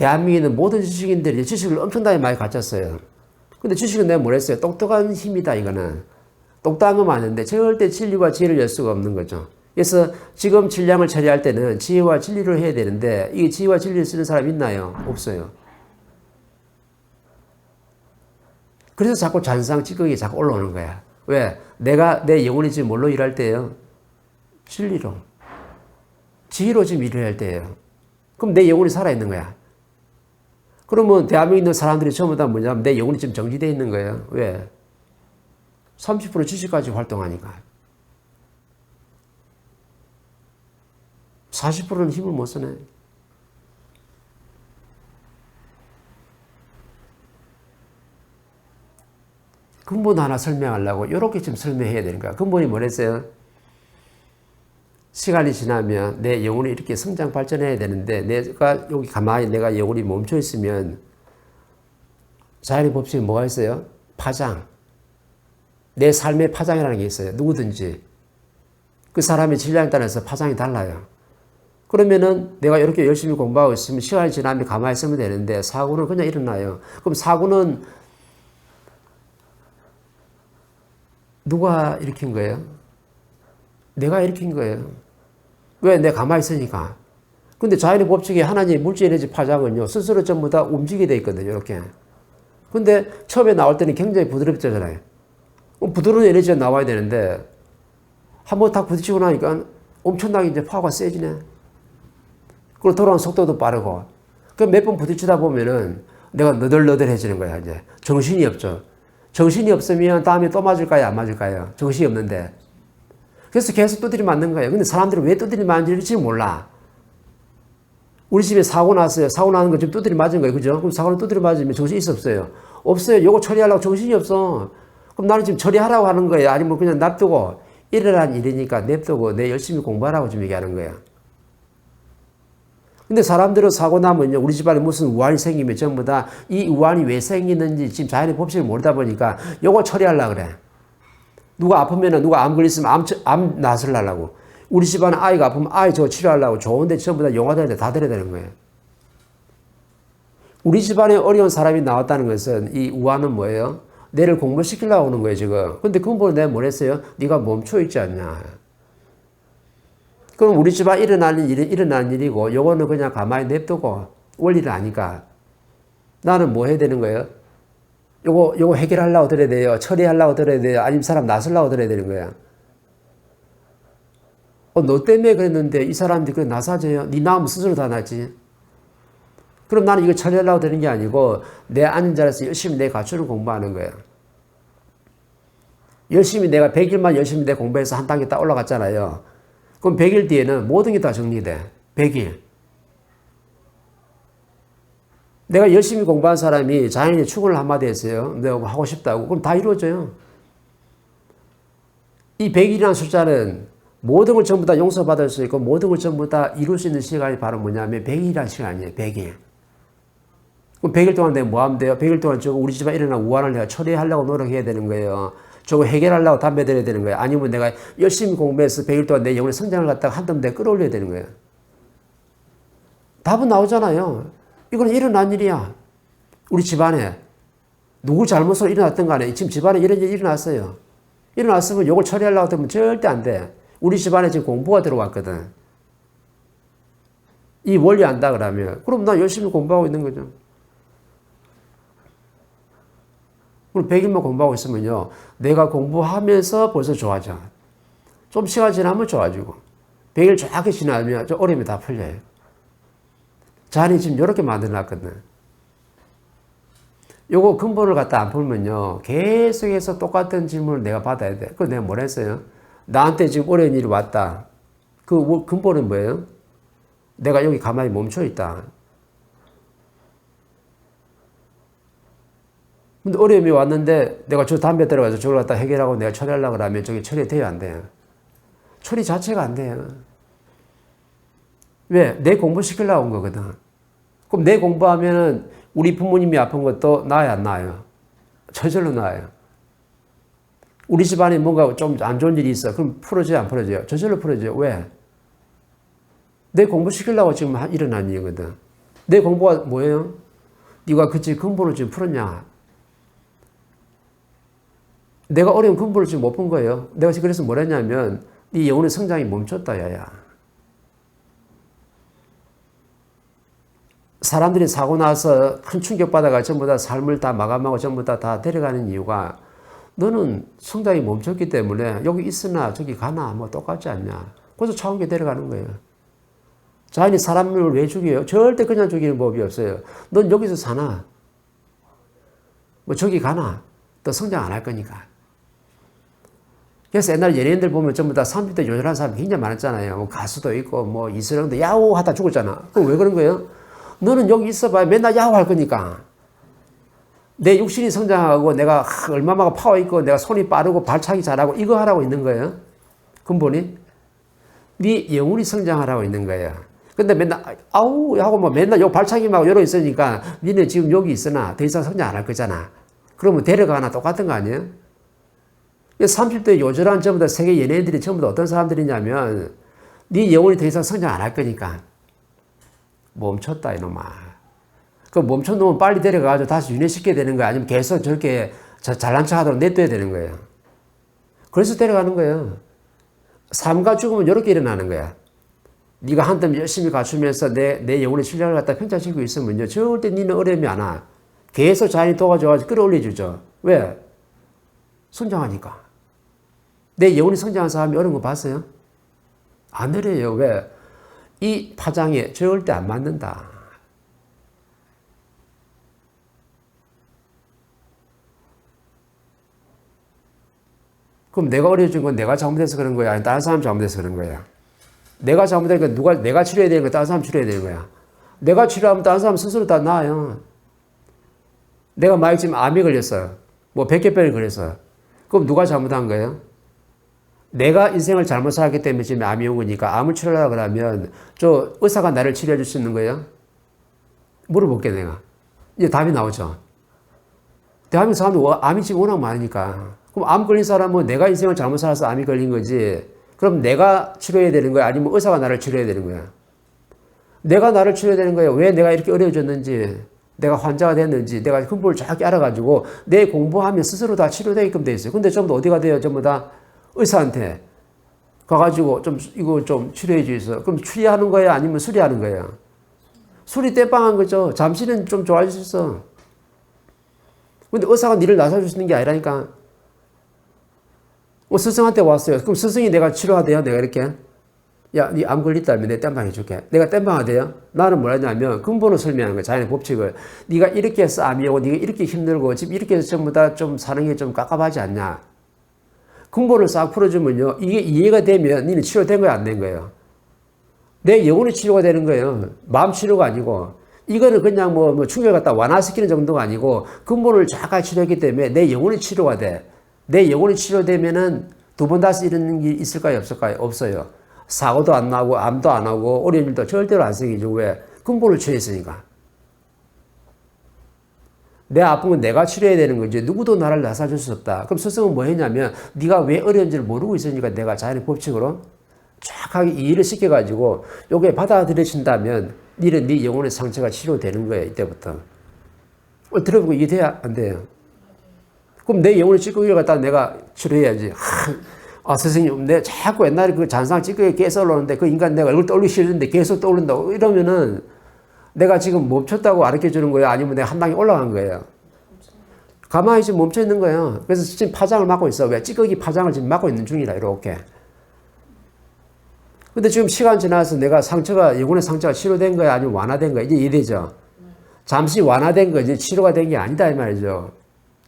대한민국에 있는 모든 지식인들이 지식을 엄청나게 많이 가졌어요. 근데 지식은 내가 뭐랬어요? 똑똑한 힘이다, 이거는. 똑똑한 건 맞는데 절대 진리와 지혜를 열 수가 없는 거죠. 그래서 지금 질량을 처리할 때는 지혜와 진리를 해야 되는데 이 지혜와 진리를 쓰는 사람 있나요? 없어요. 그래서 자꾸 잔상 찌꺼기 자꾸 올라오는 거야. 왜? 내가 내 영혼이 지금 뭘로 일할 때예요? 진리로. 지혜로 지금 일을 할 때예요. 그럼 내 영혼이 살아있는 거야. 그러면 대한민국에 있는 사람들이 전부 다 뭐냐면 내 영혼이 지금 정지되어 있는 거예요. 왜? 30% 지식까지 활동하니까. 40%는 힘을 못 쓰네. 근본 하나 설명하려고 이렇게 좀 설명해야 되는 거야. 근본이 뭐랬어요? 시간이 지나면 내 영혼이 이렇게 성장 발전해야 되는데 내가 여기 가만히 내가 영혼이 멈춰 있으면 자연의 법칙이 뭐가 있어요? 파장. 내 삶의 파장이라는 게 있어요. 누구든지. 그 사람의 질량에 따라서 파장이 달라요. 그러면은 내가 이렇게 열심히 공부하고 있으면 시간이 지나면 가만히 있으면 되는데 사고는 그냥 일어나요. 그럼 사고는 누가 일으킨 거예요? 내가 일으킨 거예요. 왜? 내가 가만히 있으니까. 근데 자연의 법칙에 하나님의 물질 에너지 파장은요, 스스로 전부 다 움직이게 돼 있거든요, 이렇게. 근데 처음에 나올 때는 굉장히 부드럽잖아요. 부드러운 에너지가 나와야 되는데, 한번 딱 부딪히고 나니까 엄청나게 이제 파워가 세지네. 그리고 돌아오는 속도도 빠르고. 그 몇 번 부딪히다 보면은 내가 너덜너덜해지는 거야, 이제. 정신이 없죠. 정신이 없으면 다음에 또 맞을까요? 안 맞을까요? 정신이 없는데. 그래서 계속 두드리 맞는 거예요. 근데 사람들은 왜 두드리 맞는지 몰라. 우리 집에 사고 났어요. 사고 나는 거 지금 두드리 맞은 거예요. 그죠? 그럼 사고를 두드리 맞으면 정신이 있어 없어요? 없어요. 요거 처리하려고 정신이 없어. 그럼 나는 지금 처리하라고 하는 거예요. 아니면 그냥 놔두고 일어난 일이니까 냅두고 내 열심히 공부하라고 지금 얘기하는 거예요. 근데 사람들은 사고 나면요, 우리 집안에 무슨 우환이 생기면 전부 다 이 우환이 왜 생기는지 지금 자연의 법칙을 모르다 보니까 요거 처리하려고 그래. 누가 아프면은 누가 암 걸렸으면 암, 암 낫을 하려고. 우리 집안에 아이가 아프면 아이 저거 치료하려고 좋은데 전부 다 용화되는데 다 들어야 되는 거예요. 우리 집안에 어려운 사람이 나왔다는 것은 이 우환은 뭐예요? 내를 공부시키려고 하는 거예요, 지금. 근데 근본은 내가 뭘 했어요? 네가 멈춰 있지 않냐. 그럼 우리 집안 일어나는 일이 일어나는 일이고 요거는 그냥 가만히 냅두고 원리를 아니까 나는 뭐 해야 되는 거예요? 요거 요거 해결하려고 들어야 돼요. 처리하려고 들어야 돼요. 아니면 사람 나서려고 들어야 되는 거야. 어, 너 때문에 그랬는데 이 사람들이 그래 나서져요. 네 나오면 스스로 다 나지. 그럼 나는 이거 처리하려고 되는 게 아니고 내 앉은 자리에서 열심히 내 가출을 공부하는 거야. 열심히 내가 100일만 열심히 내 공부해서 한 단계 딱 올라갔잖아요. 그럼 100일 뒤에는 모든 게 다 정리돼. 100일. 내가 열심히 공부한 사람이 자연히 축을 한마디 했어요. 내가 뭐 하고 싶다고. 그럼 다 이루어져요. 이 100일이라는 숫자는 모든 걸 전부 다 용서받을 수 있고 모든 걸 전부 다 이룰 수 있는 시간이 바로 뭐냐면 100일이라는 시간이에요. 100일. 그럼 100일 동안 내가 뭐 하면 돼요? 100일 동안 저거 우리 집에 일어난 우환을 내가 처리하려고 노력해야 되는 거예요. 저거 해결하려고 담배 들어야 되는 거예요. 아니면 내가 열심히 공부해서 100일 동안 내 영혼의 성장을 갖다가 한덤 내 끌어올려야 되는 거예요. 답은 나오잖아요. 이거는 일어난 일이야. 우리 집안에. 누구 잘못으로 일어났던 간에 지금 집안에 이런 일이 일어났어요. 일어났으면 이걸 처리하려고 하면 절대 안 돼. 우리 집안에 지금 공부가 들어왔거든. 이 원리 안다 그러면 그럼 나 열심히 공부하고 있는 거죠. 그럼 100일만 공부하고 있으면요. 내가 공부하면서 벌써 좋아져. 좀 시간 지나면 좋아지고. 100일 정확히 지나면 저 어려움이 다 풀려요. 자리 지금 이렇게 만들어 놨거든. 요거 근본을 갖다 안 풀면요. 계속해서 똑같은 질문을 내가 받아야 돼. 그래서 내가 뭘 했어요? 나한테 지금 어려운 일이 왔다. 그 근본은 뭐예요? 내가 여기 가만히 멈춰 있다. 근데 어려움이 왔는데 내가 저 담배 들어가서 저걸 갖다 해결하고 내가 처리하려고 하면 저게 처리 돼요, 안 돼요? 처리 자체가 안 돼요. 왜? 내 공부시키려고 온 거거든. 그럼 내 공부하면은 우리 부모님이 아픈 것도 나아요, 안 나아요? 저절로 나아요. 우리 집안에 뭔가 좀 안 좋은 일이 있어. 그럼 풀어져요, 안 풀어져요? 저절로 풀어져요. 왜? 내 공부시키려고 지금 일어난 일이거든. 내 공부가 뭐예요? 네가 그치 근본을 지금 풀었냐? 내가 어려운 근본을 지금 못푼 거예요. 내가 그래서 뭐랬냐면 네 영혼의 성장이 멈췄다 야야. 사람들이 사고 나서 큰 충격받아가 전부 다 삶을 다 마감하고 전부 다, 다 데려가는 이유가 너는 성장이 멈췄기 때문에 여기 있으나 저기 가나 뭐 똑같지 않냐. 그래서 차원계 데려가는 거예요. 자연이 사람을 왜 죽여요? 절대 그냥 죽이는 법이 없어요. 넌 여기서 사나? 뭐 저기 가나? 또 성장 안 할 거니까. 그래서 옛날 연예인들 보면 전부 다 30대 요절한 사람 굉장히 많았잖아요. 뭐 가수도 있고 뭐 이슬영도 야호 하다 죽었잖아. 그럼 왜 그런 거예요? 너는 여기 있어봐야 맨날 야호 할 거니까. 내 육신이 성장하고 내가 얼마나 파워 있고 내가 손이 빠르고 발차기 잘하고 이거 하라고 있는 거예요. 근본이. 네 영혼이 성장하라고 있는 거예요. 근데 맨날 아우 하고 뭐 맨날 요 발차기만 여러 있으니까 니네 지금 여기 있으나 더 이상 성장 안 할 거잖아. 그러면 데려가나 똑같은 거 아니에요? 30대 요절한 전부 다 세계 연예인들이 전부 다 어떤 사람들이냐면 네 영혼이 더 이상 성장 안 할 거니까 멈췄다 이놈아. 그 멈춘 놈은 빨리 데려가가지고 다시 윤회시켜야 되는 거야. 아니면 계속 저렇게 잘난 척 하도록 냅둬야 되는 거예요. 그래서 데려가는 거예요. 삶과 죽음은 이렇게 일어나는 거야. 네가 한땀 열심히 갖추면서 내, 내 영혼의 실력을 갖다 평가시키고 있으면요. 절대 니는 어려움이 안 와. 계속 자연이 도와줘가지고 끌어올려주죠. 왜? 성장하니까. 내 영혼이 성장한 사람이 어려운 거 봤어요? 안 어려요. 왜? 이 파장에 절대 안 맞는다. 그럼 내가 어려워진 건 내가 잘못해서 그런 거야? 아니, 다른 사람 잘못해서 그런 거야? 내가 잘못하니까 누가, 내가 치료해야 되는 거야? 다른 사람 치료해야 되는 거야? 내가 치료하면 다른 사람 스스로 다 나아요. 내가 만약 지금 암이 걸렸어요. 뭐 백혈병이 걸렸어요. 그럼 누가 잘못한 거예요? 내가 인생을 잘못 살았기 때문에 지금 암이 온 거니까 암을 치료하려고 그러면 저 의사가 나를 치료해 줄 수 있는 거예요? 물어볼게 내가. 이제 답이 나오죠. 대한민국 사람들 암이 지금 워낙 많으니까. 그럼 암 걸린 사람은 내가 인생을 잘못 살아서 암이 걸린 거지. 그럼 내가 치료해야 되는 거야? 아니면 의사가 나를 치료해야 되는 거야? 내가 나를 치료해야 되는 거야. 왜 내가 이렇게 어려워졌는지, 내가 환자가 됐는지, 내가 근본을 정확히 알아가지고 내 공부하면 스스로 다 치료되게끔 돼 있어요. 근데 전부 어디가 돼요? 전부 다 의사한테 가가지고 좀 이거 좀 치료해 주세요. 그럼 추리하는 거예요? 아니면 수리하는 거예요? 수리 땜빵한 거죠. 잠시는 좀 좋아질 수 있어. 근데 의사가 니를 나서줄 수 있는 게 아니라니까. 뭐 스승한테 왔어요. 그럼 스승이 내가 치료하대요. 내가 이렇게. 야, 니 암 걸렸다면 내 땜빵 해줄게. 내가 땜빵 하대요. 나는 뭐라냐면 근본을 설명하는 거야. 자연의 법칙을. 네가 이렇게 해서 암이 오고 네가 이렇게 힘들고 지금 이렇게 해서 전부 다 좀 사는 게 좀 깝깝하지 않냐. 근본을 싹 풀어주면요. 이게 이해가 되면 니는 치료된 거야, 안 된 거예요? 내 영혼의 치료가 되는 거예요. 마음 치료가 아니고. 이거는 그냥 뭐, 뭐 충격을 갖다 완화시키는 정도가 아니고 근본을 정확하게 치료했기 때문에 내 영혼의 치료가 돼. 내 영혼이 치료되면은 두 번 다시 이런 일이 있을까요? 없을까요? 없어요. 사고도 안 나고, 암도 안 하고, 어려운 일도 절대로 안 생기죠. 왜? 근본을 치료했으니까. 내 아픈 건 내가 치료해야 되는 거지. 누구도 나를 나서줄 수 없다. 그럼 스승은 뭐 했냐면, 네가 왜 어려운지를 모르고 있으니까 내가 자연의 법칙으로 정확하게 이해를 시켜가지고, 요게 받아들여진다면, 니는 네 영혼의 상처가 치료되는 거예요. 이때부터. 어, 들어보고 이해돼야 안 돼요. 그럼 내 영혼의 찌꺼기를 갖다 내가 치료해야지. 아, 선생님, 내 자꾸 옛날에 그 잔상 찌꺼기 계속 올라오는데 그 인간 내가 얼굴 떠올리기 싫은데 계속 떠오른다고 이러면은 내가 지금 멈췄다고 가르쳐 주는 거예요? 아니면 내가 한 단계 올라간 거예요? 가만히 지금 멈춰 있는 거예요. 그래서 지금 파장을 막고 있어. 왜? 찌꺼기 파장을 지금 막고 있는 중이라, 이렇게. 근데 지금 시간 지나서 내가 상처가, 영혼의 상처가 치료된 거야? 아니면 완화된 거야? 이제 이해되죠? 잠시 완화된 거지, 치료가 된 게 아니다, 이 말이죠.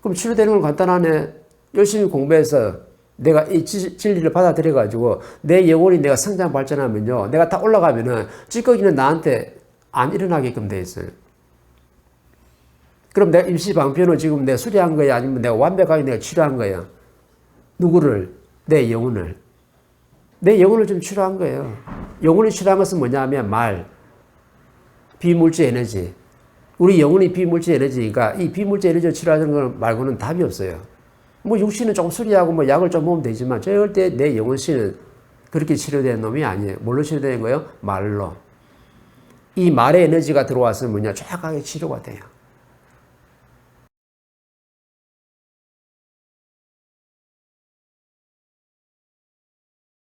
그럼 치료되는 건 간단하네. 열심히 공부해서 내가 이 진리를 받아들여가지고 내 영혼이 내가 성장 발전하면요. 내가 다 올라가면은 찌꺼기는 나한테 안 일어나게끔 돼 있어요. 그럼 내가 임시 방편을 지금 내가 수리한 거야? 아니면 내가 완벽하게 내가 치료한 거야? 누구를? 내 영혼을. 내 영혼을 좀 치료한 거예요. 영혼을 치료한 것은 뭐냐면 말, 비물질 에너지, 우리 영혼이 비물질 에너지니까 이 비물질 에너지를 치료하는 것 말고는 답이 없어요. 뭐 육신은 조금 수리하고 뭐 약을 좀 먹으면 되지만 절대 내 영혼신은 그렇게 치료되는 놈이 아니에요. 뭘로 치료되는 거예요? 말로. 이 말의 에너지가 들어와서 뭐냐 정확하게 치료가 돼요.